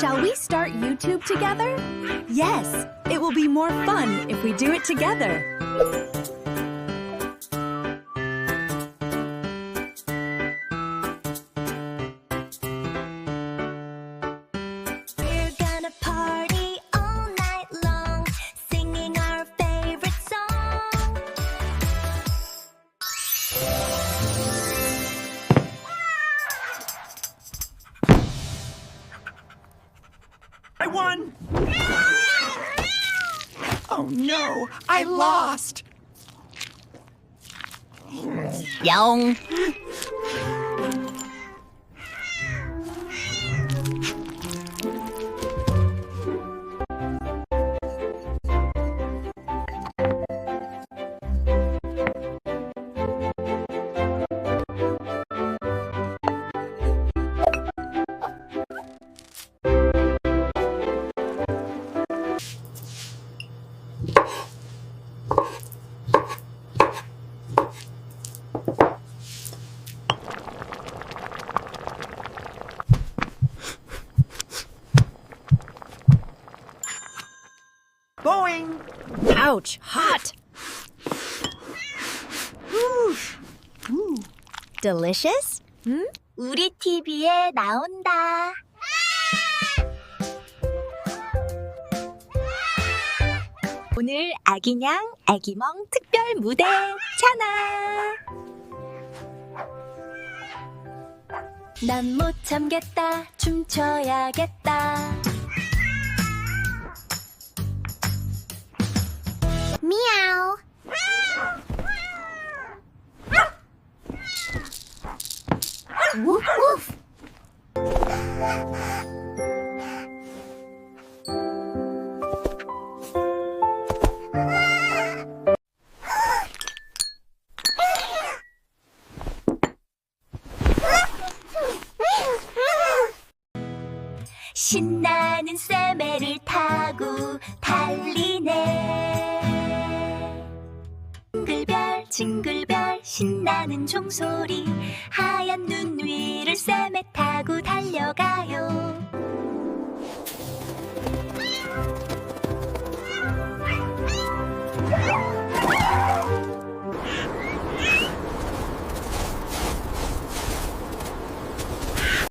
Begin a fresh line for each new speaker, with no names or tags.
Shall we start YouTube together? Yes, it will be more fun if we do it together.
one! Oh no, I lost!
Young.
Boing!
Ouch, hot. Delicious?
우리 TV에 나온다. 오늘 아기냥 아기멍 특별 무대 찬아. 난못 참겠다 춤춰야겠다. 우프. 신나는 쇠매를 타고 달리네 징글별 징글별 신나는 종소리 하얀 눈 위를 쇠매 타고 달려가요